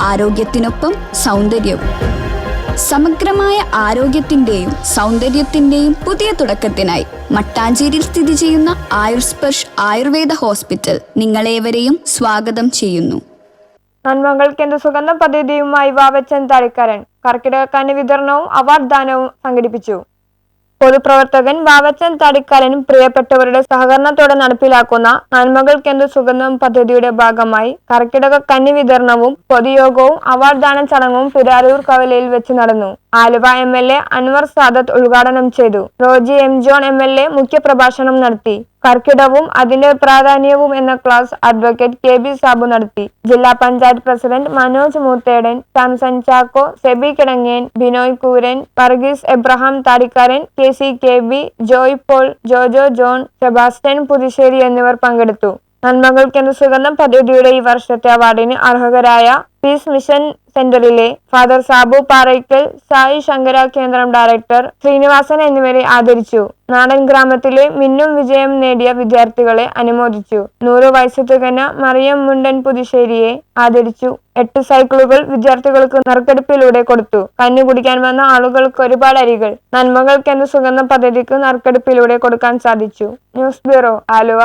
ആരോഗ്യത്തിനൊപ്പം സൗന്ദര്യവും. സമഗ്രമായ ആരോഗ്യത്തിന്റെയും സൗന്ദര്യത്തിന്റെയും പുതിയ തുടക്കത്തിനായി മട്ടാഞ്ചേരിയിൽ സ്ഥിതി ചെയ്യുന്ന ആയുർസ്പർഷ് ആയുർവേദ ഹോസ്പിറ്റൽ നിങ്ങളേവരെയും സ്വാഗതം ചെയ്യുന്നു. നന്മകൾക്ക് എന്ത് സുഗന്ധ പദ്ധതിയുമായി വാവച്ചൻ താളിക്കാരൻ. കർക്കിടകക്കഞ്ഞി വിതരണവും അവാർഡ് ദാനവും സംഘടിപ്പിച്ചു. പൊതുപ്രവർത്തകൻ വാവച്ചൻ തടിക്കാലനും പ്രിയപ്പെട്ടവരുടെ സഹകരണത്തോടെ നടപ്പിലാക്കുന്ന നന്മകൾക്കെന്ത് സുഗന്ധം പദ്ധതിയുടെ ഭാഗമായി കർക്കിടക കന്നി വിതരണവും പൊതുയോഗവും അവാർഡ് ദാന ചടങ്ങും പിരാരൂർ കവലയിൽ വെച്ച് നടന്നു. Aluva M L A Anwar Sadath ഉദ്ഘാടനം ചെയ്തു. Roji M John M L A മുഖ്യപ്രഭാഷണം നടത്തി. കർക്കിടവും അതിന്റെ പ്രാധാന്യവും എന്ന class advocate K B Sabu നടത്തി. ജില്ലാ panchayat president Manoj Moothedan Samson Chacko Sebi Kidangen Binoy Kooran Varghese Abraham Thadikkaran K C K B Joy Paul Jojo John Sebastian Puthussery എന്നിവർ പങ്കെടുത്തു. നന്മകൾക്കെന്ന സുഗന്ധം പദ്ധതിയുടെ ഈ വർഷത്തെ അവാർഡിന് അർഹകരായ പീസ് മിഷൻ സെന്ററിലെ ഫാദർ സാബു പാറയ്ക്കൽ സായി ശങ്കര കേന്ദ്രം ഡയറക്ടർ ശ്രീനിവാസൻ എന്നിവരെ ആദരിച്ചു. നാടൻ ഗ്രാമത്തിലെ മിന്നും വിജയം നേടിയ വിദ്യാർത്ഥികളെ അനുമോദിച്ചു. നൂറ് വയസ്സ് തികഞ്ഞ മറിയം മുണ്ടൻ പുതുശ്ശേരിയെ ആദരിച്ചു. എട്ട് സൈക്കിളുകൾ വിദ്യാർത്ഥികൾക്ക് നറുക്കെടുപ്പിലൂടെ കൊടുത്തു. കഞ്ഞു കുടിക്കാൻ വന്ന ആളുകൾക്ക് ഒരുപാട് അരികൾ. നന്മകൾക്കെന്ന സുഗന്ധ പദ്ധതിക്ക് നറുക്കെടുപ്പിലൂടെ കൊടുക്കാൻ സാധിച്ചു. News bureau Aluva.